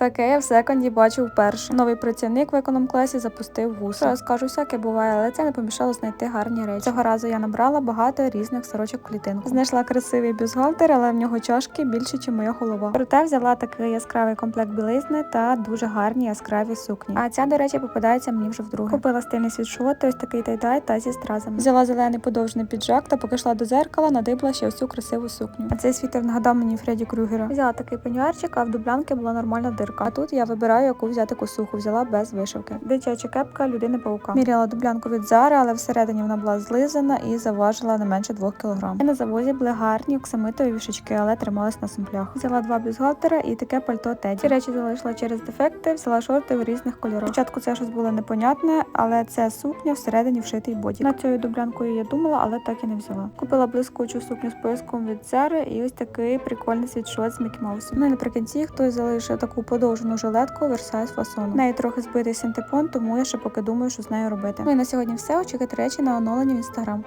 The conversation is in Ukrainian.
Таке я в секонді бачив вперше. Новий працівник в економ-класі запустив я скажу, всяке буває, але це не помішало знайти гарні речі. Цього разу я набрала багато різних сорочок клітинку. Знайшла красивий бюстгальтер, але в нього чашки більше, ніж моя голова. Проте взяла такий яскравий комплект білизни та дуже гарні яскраві сукні. А ця, до речі, попадається мені вже вдруге. Купила стильний світшот, ось такий тайдай та зі стразами. Взяла зелений подовжений піджак та поки йшла до зеркала, надибла ще ось красиву сукню. А цей світер нагадав мені Фредді Крюгера. Взяла такий пенюарчик, а в дублянки була нормальна дирка. А тут я вибираю, яку взяти косуху. Взяла без вишивки. Дитяча кепка людини паука. Міряла дублянку від Зара, але всередині вона була злизана і заважила не менше 2 кг. І на завозі були гарні оксамитові вішечки, але тримались на сумплях. Взяла два бюстгальтера і таке пальто Теді. Ці речі залишила через дефекти, взяла шорти в різних кольорах. Спочатку це щось було непонятне, але це сукня всередині вшитий боді. На цією дублянкою я думала, але так і не взяла. Купила блискучу сукню з пояском від Zara і ось такий прикольний світшот з Мікі Маусом. Ну і наприкінці хтось залишив таку подовжену жилетку Versailles фасону. Неї трохи збитий синтепон, тому я ще поки думаю, що з нею робити. Ну і на сьогодні все. Очікайте речі на оновлення в інстаграм.